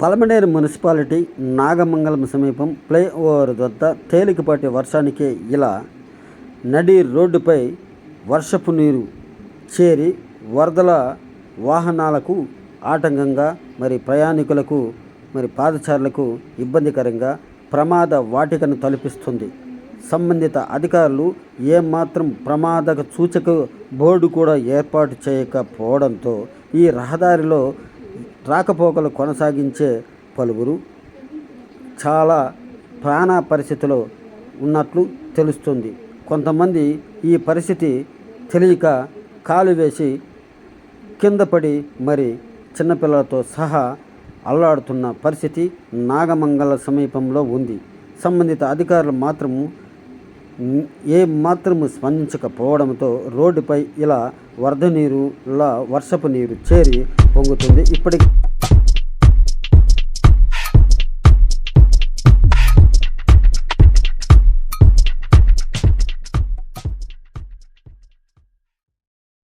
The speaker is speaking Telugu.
పలమనేరు మున్సిపాలిటీ నాగమంగళం సమీపం ఫ్లైఓవర్ వద్ద తేలికపాటి వర్షానికి ఇలా నడి రోడ్డుపై వర్షపు నీరు చేరి వరదల వాహనాలకు ఆటంకంగా మరి ప్రయాణికులకు మరి పాదచారులకు ఇబ్బందికరంగా ప్రమాద వాటికను తలపిస్తుంది. సంబంధిత అధికారులు ఏమాత్రం ప్రమాదక సూచక బోర్డు కూడా ఏర్పాటు చేయకపోవడంతో ఈ రహదారిలో రాకపోకలు కొనసాగించే పలువురు చాలా ప్రాణ పరిస్థితిలో ఉన్నట్లు తెలుస్తుంది. కొంతమంది ఈ పరిస్థితి తెలియక కాలు వేసి కింద పడి మరి చిన్నపిల్లలతో సహా అల్లాడుతున్న పరిస్థితి నాగమంగళ సమీపంలో ఉంది. సంబంధిత అధికారులు మాత్రము ఏమాత్రము ఏ స్పందించకపోవడంతో రోడ్డుపై ఇలా వరద నీరులా వర్షపు నీరు చేరి పొంగుతుంది. ఇప్పటికి